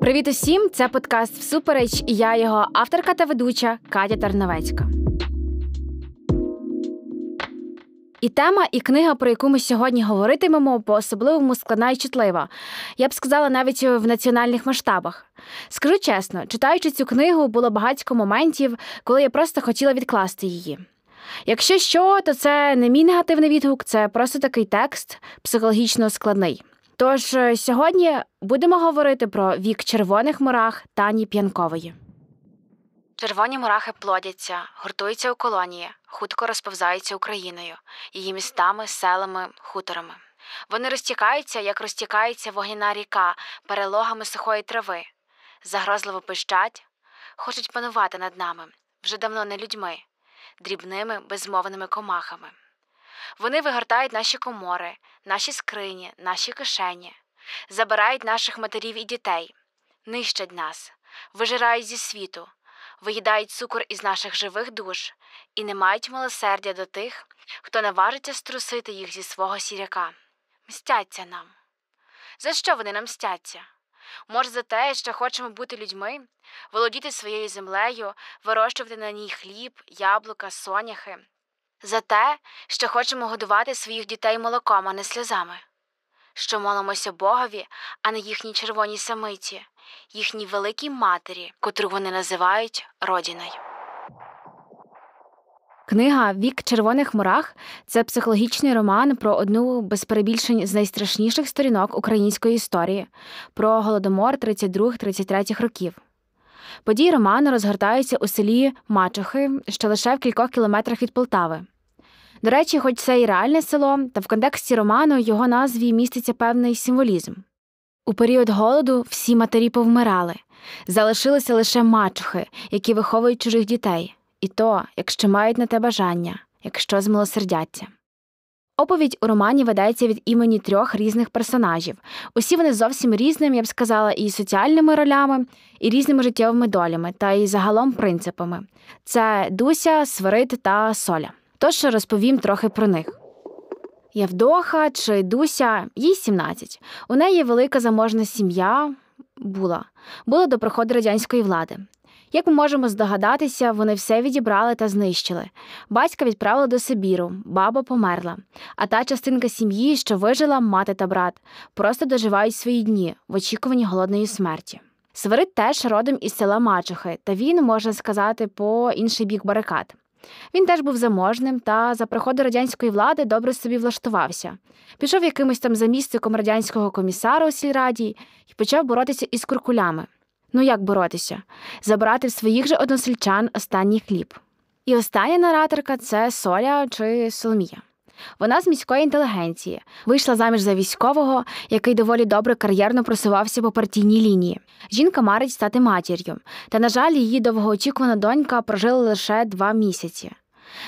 Привіт усім! Це подкаст Всупереч і я його авторка та ведуча Катя Тарновецька. І тема, і книга, про яку ми сьогодні говоритимемо, по особливому складна і чутлива. Я б сказала навіть в національних масштабах. Скажу чесно, читаючи цю книгу, було багатько моментів, коли я просто хотіла відкласти її. Якщо що, то це не мій негативний відгук, це просто такий текст психологічно складний. Тож е, сьогодні будемо говорити про вік червоних мурах Тані П'янкової. Червоні мурахи плодяться, гуртуються у колонії, хутко розповзаються Україною, її містами, селами, хуторами. Вони розтікаються, як розтікається вогняна ріка, перелогами сухої трави, загрозливо пищать, хочуть панувати над нами, вже давно не людьми, дрібними, безмовними комахами. Вони вигортають наші комори, наші скрині, наші кишені, забирають наших матерів і дітей, нищать нас, вижирають зі світу, виїдають цукор із наших живих душ і не мають милосердя до тих, хто наважиться струсити їх зі свого сіряка. Мстяться нам. За що вони нам мстяться? Може, за те, що хочемо бути людьми, володіти своєю землею, вирощувати на ній хліб, яблука, соняхи, за те, що хочемо годувати своїх дітей молоком, а не сльозами, що молимося Богові, а не їхній червоній самиті, їхній великій матері, котру вони називають родіною. Книга Вік червоних мурах це психологічний роман про одну без перебільшень з найстрашніших сторінок української історії, про голодомор 32-33 років. Події роману розгортаються у селі Мачохи, що лише в кількох кілометрах від Полтави. До речі, хоч це і реальне село, та в контексті роману його назві міститься певний символізм. У період голоду всі матері повмирали, залишилися лише мачухи, які виховують чужих дітей, і то, якщо мають на те бажання, якщо змилосердяться. Оповідь у романі ведеться від імені трьох різних персонажів. Усі вони зовсім різними, я б сказала, і соціальними ролями, і різними життєвими долями, та й загалом принципами. Це Дуся, Свирид та Соля. Тож розповім трохи про них. Явдоха чи Дуся, їй 17. У неї велика заможна сім'я була, була до приходу радянської влади. Як ми можемо здогадатися, вони все відібрали та знищили. Батька відправили до Сибіру, баба померла, а та частинка сім'ї, що вижила мати та брат, просто доживають свої дні в очікуванні голодної смерті. Свирид теж родом із села Мачухи, та він, можна сказати, по інший бік барикад. Він теж був заможним та за приходу радянської влади добре собі влаштувався. Пішов якимось там замістиком радянського комісара у сільраді і почав боротися із куркулями. Ну як боротися? Забрати в своїх же односельчан останній хліб. І остання нараторка це Соля чи Соломія. Вона з міської інтелігенції вийшла заміж за військового, який доволі добре кар'єрно просувався по партійній лінії. Жінка марить стати матір'ю, та, на жаль, її довгоочікувана донька прожила лише два місяці.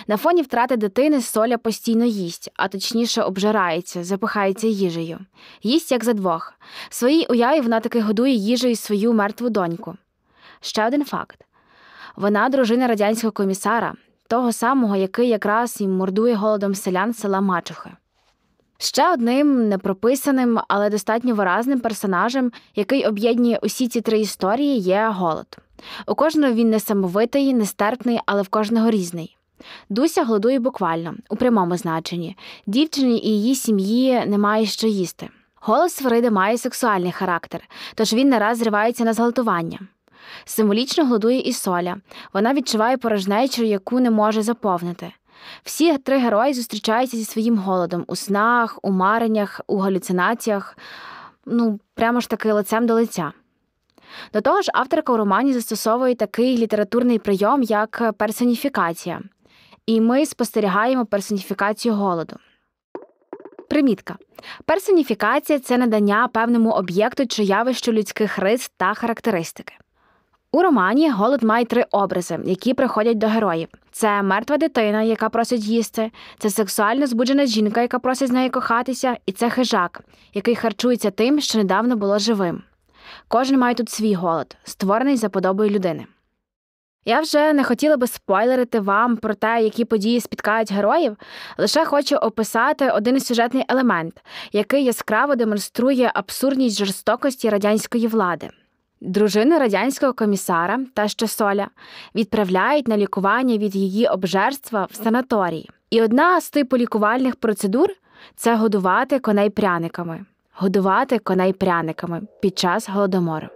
На фоні втрати дитини соля постійно їсть, а точніше обжирається, запихається їжею. Їсть як за двох. В своїй уяві вона таки годує їжею свою мертву доньку. Ще один факт: вона дружина радянського комісара, того самого, який якраз і мордує голодом селян села Мачухи. Ще одним непрописаним, але достатньо виразним персонажем, який об'єднує усі ці три історії, є голод. У кожного він несамовитий, нестерпний, але в кожного різний. Дуся голодує буквально, у прямому значенні. Дівчині і її сім'ї немає що їсти. Голос Свириди має сексуальний характер, тож він не раз зривається на зґвалтування. Символічно голодує і соля. Вона відчуває порожнечу, яку не може заповнити. Всі три герої зустрічаються зі своїм голодом у снах, у мареннях, у галюцинаціях, ну, прямо ж таки лицем до лиця. До того ж, авторка у романі застосовує такий літературний прийом, як персоніфікація, і ми спостерігаємо персоніфікацію голоду. Примітка. Персоніфікація це надання певному об'єкту чи явищу людських рис та характеристики. У романі голод має три образи, які приходять до героїв: це мертва дитина, яка просить їсти, це сексуально збуджена жінка, яка просить з нею кохатися, і це хижак, який харчується тим, що недавно було живим. Кожен має тут свій голод, створений за подобою людини. Я вже не хотіла би спойлерити вам про те, які події спіткають героїв, лише хочу описати один сюжетний елемент, який яскраво демонструє абсурдність жорстокості радянської влади. Дружину радянського комісара та щосоля відправляють на лікування від її обжерства в санаторії. І одна з типу лікувальних процедур це годувати коней пряниками, годувати коней пряниками під час голодомору.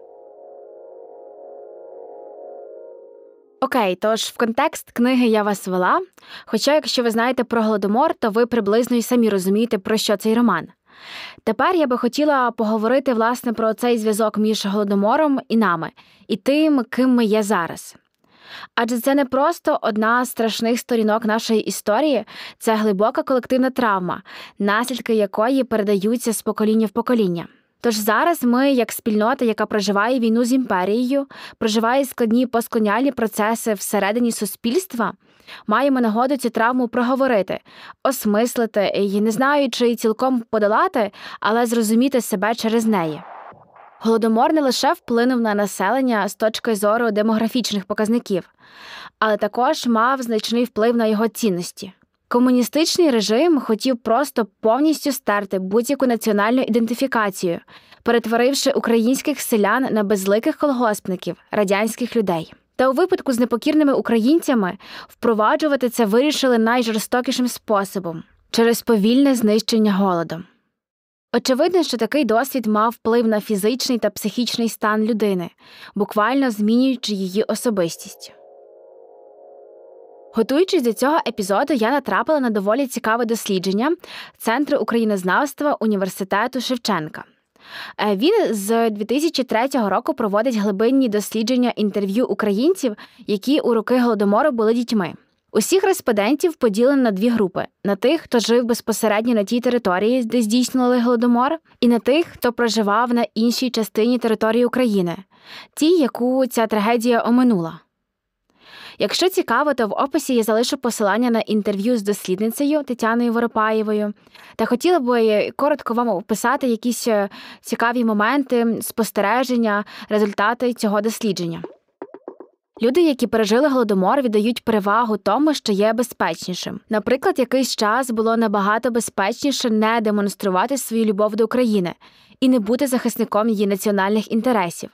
Окей, тож в контекст книги я вас вела. Хоча, якщо ви знаєте про голодомор, то ви приблизно і самі розумієте, про що цей роман. Тепер я би хотіла поговорити власне про цей зв'язок між голодомором і нами, і тим, ким ми є зараз. Адже це не просто одна з страшних сторінок нашої історії, це глибока колективна травма, наслідки якої передаються з покоління в покоління. Тож зараз ми, як спільнота, яка проживає війну з імперією, проживає складні постколоніальні процеси всередині суспільства, маємо нагоду цю травму проговорити, осмислити і не знаю, чи цілком подолати, але зрозуміти себе через неї. Голодомор не лише вплинув на населення з точки зору демографічних показників, але також мав значний вплив на його цінності. Комуністичний режим хотів просто повністю стерти будь-яку національну ідентифікацію, перетворивши українських селян на безликих колгоспників, радянських людей. Та у випадку з непокірними українцями впроваджувати це вирішили найжорстокішим способом через повільне знищення голодом. Очевидно, що такий досвід мав вплив на фізичний та психічний стан людини, буквально змінюючи її особистість. Готуючись до цього епізоду, я натрапила на доволі цікаве дослідження Центру українознавства університету Шевченка. Е, він з 2003 року проводить глибинні дослідження інтерв'ю українців, які у роки голодомору були дітьми. Усіх респондентів поділено на дві групи: на тих, хто жив безпосередньо на тій території, де здійснювали голодомор, і на тих, хто проживав на іншій частині території України, тій, яку ця трагедія оминула. Якщо цікаво, то в описі я залишу посилання на інтерв'ю з дослідницею Тетяною Воропаєвою, та хотіла б коротко вам описати якісь е, цікаві моменти, спостереження, результати цього дослідження. Люди, які пережили голодомор, віддають перевагу тому, що є безпечнішим. Наприклад, якийсь час було набагато безпечніше не демонструвати свою любов до України і не бути захисником її національних інтересів.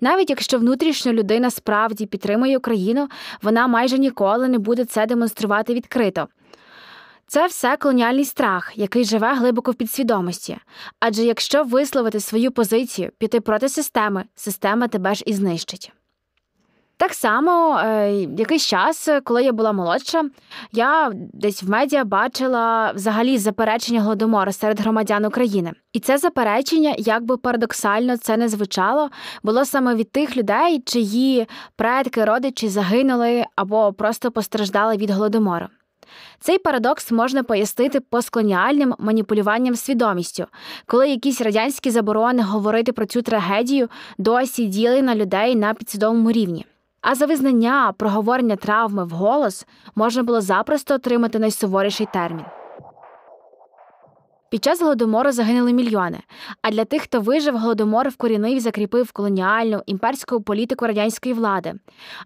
Навіть якщо внутрішньо людина справді підтримує Україну, вона майже ніколи не буде це демонструвати відкрито. Це все колоніальний страх, який живе глибоко в підсвідомості. Адже якщо висловити свою позицію, піти проти системи, система тебе ж і знищить. Так само, е, якийсь час, коли я була молодша, я десь в медіа бачила взагалі заперечення голодомору серед громадян України. І це заперечення, як би парадоксально це не звучало, було саме від тих людей, чиї предки, родичі загинули або просто постраждали від голодомору. Цей парадокс можна пояснити постколоніальним маніпулюванням свідомістю, коли якісь радянські заборони говорити про цю трагедію досі діли на людей на підсвідомому рівні. А за визнання проговорення травми вголос можна було запросто отримати найсуворіший термін. Під час голодомору загинули мільйони. А для тих, хто вижив, голодомор вкорінив і закріпив колоніальну імперську політику радянської влади.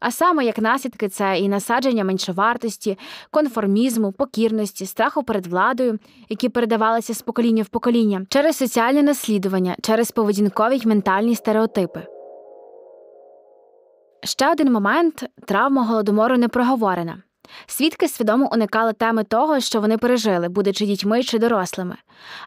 А саме як наслідки це і насадження меншовартості, конформізму, покірності, страху перед владою, які передавалися з покоління в покоління, через соціальне наслідування, через поведінкові й ментальні стереотипи. Ще один момент травма голодомору не проговорена. Свідки свідомо уникали теми того, що вони пережили, будучи дітьми чи дорослими.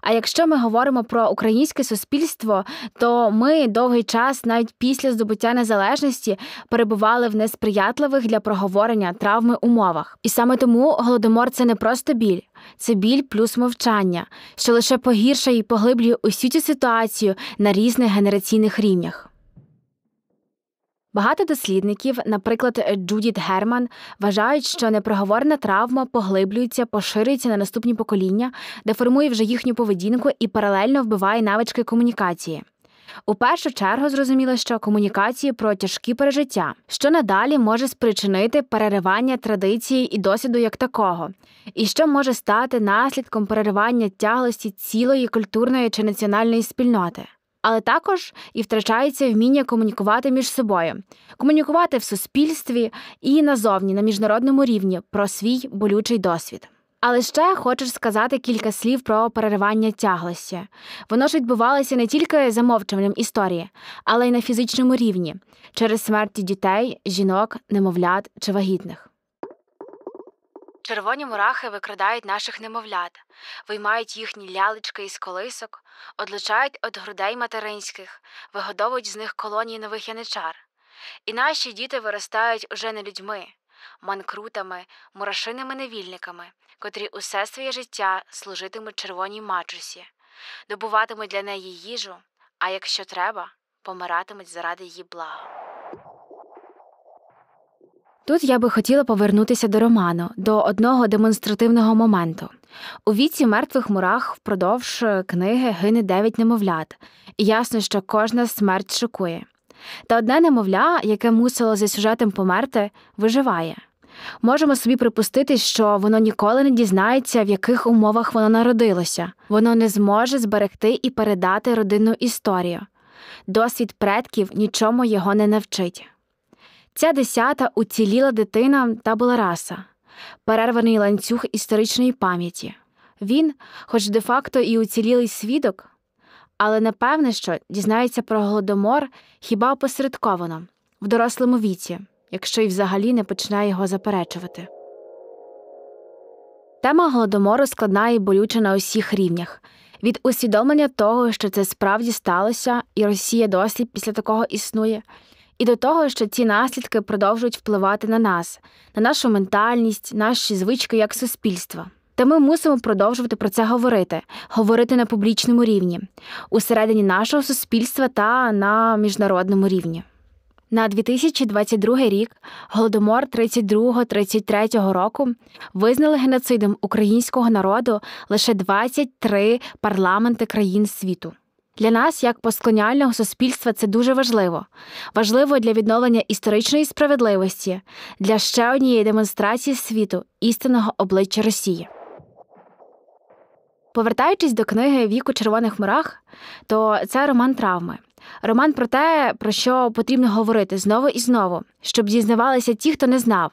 А якщо ми говоримо про українське суспільство, то ми довгий час, навіть після здобуття незалежності, перебували в несприятливих для проговорення травми умовах. І саме тому голодомор це не просто біль, це біль плюс мовчання, що лише погіршує і поглиблює усю цю ситуацію на різних генераційних рівнях. Багато дослідників, наприклад, Джудіт Герман, вважають, що непроговорена травма поглиблюється, поширюється на наступні покоління, деформує вже їхню поведінку і паралельно вбиває навички комунікації. У першу чергу зрозуміло, що комунікації про тяжкі пережиття, що надалі може спричинити переривання традиції і досвіду як такого, і що може стати наслідком переривання тяглості цілої культурної чи національної спільноти але також і втрачається вміння комунікувати між собою, комунікувати в суспільстві і назовні на міжнародному рівні про свій болючий досвід. Але ще хочеш сказати кілька слів про переривання тяглості. Воно ж відбувалося не тільки замовчуванням історії, але й на фізичному рівні через смерті дітей, жінок, немовлят чи вагітних. Червоні мурахи викрадають наших немовлят, виймають їхні лялечки із колисок, одлучають від грудей материнських, вигодовують з них колонії нових яничар. І наші діти виростають уже не людьми, манкрутами, мурашиними невільниками, котрі усе своє життя служитимуть червоній мачусі, добуватимуть для неї їжу, а якщо треба, помиратимуть заради її блага. Тут я би хотіла повернутися до роману, до одного демонстративного моменту. У віці мертвих мурах впродовж книги гине дев'ять немовлят, і ясно, що кожна смерть шокує. Та одне немовля, яке мусило за сюжетом померти, виживає. Можемо собі припустити, що воно ніколи не дізнається, в яких умовах воно народилося, воно не зможе зберегти і передати родинну історію. Досвід предків нічому його не навчить. Ця десята уціліла дитина та була раса, перерваний ланцюг історичної пам'яті. Він, хоч де-факто і уцілілий свідок, але напевне, що дізнається про голодомор хіба опосередковано, в дорослому віці, якщо й взагалі не починає його заперечувати. Тема голодомору складна і болюча на усіх рівнях. Від усвідомлення того, що це справді сталося, і Росія досі після такого існує, і до того, що ці наслідки продовжують впливати на нас, на нашу ментальність, наші звички як суспільства. Та ми мусимо продовжувати про це говорити, говорити на публічному рівні, усередині нашого суспільства та на міжнародному рівні. На 2022 рік голодомор 32-33 року визнали геноцидом українського народу лише 23 парламенти країн світу. Для нас, як постколоніального суспільства, це дуже важливо. Важливо для відновлення історичної справедливості, для ще однієї демонстрації світу істинного обличчя Росії. Повертаючись до книги Віку червоних мурах, то це роман травми. Роман про те, про що потрібно говорити знову і знову, щоб дізнавалися ті, хто не знав,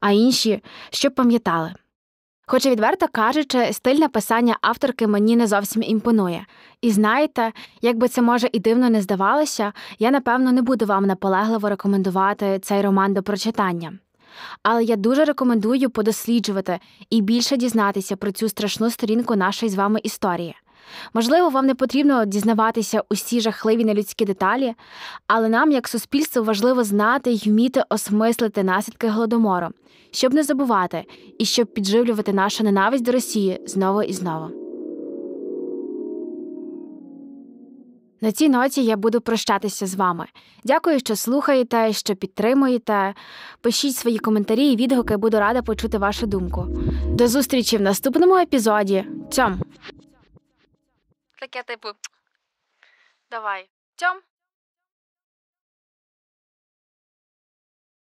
а інші щоб пам'ятали. Хоча, відверто кажучи, стиль написання авторки мені не зовсім імпонує. І знаєте, як би це може і дивно не здавалося, я напевно не буду вам наполегливо рекомендувати цей роман до прочитання. Але я дуже рекомендую подосліджувати і більше дізнатися про цю страшну сторінку нашої з вами історії. Можливо, вам не потрібно дізнаватися усі жахливі нелюдські деталі, але нам, як суспільство, важливо знати й вміти осмислити наслідки голодомору, щоб не забувати і щоб підживлювати нашу ненависть до Росії знову і знову. На цій ноті я буду прощатися з вами. Дякую, що слухаєте, що підтримуєте. Пишіть свої коментарі і відгуки, буду рада почути вашу думку. До зустрічі в наступному епізоді. Цьом! Таке типу. Давай. Тьом.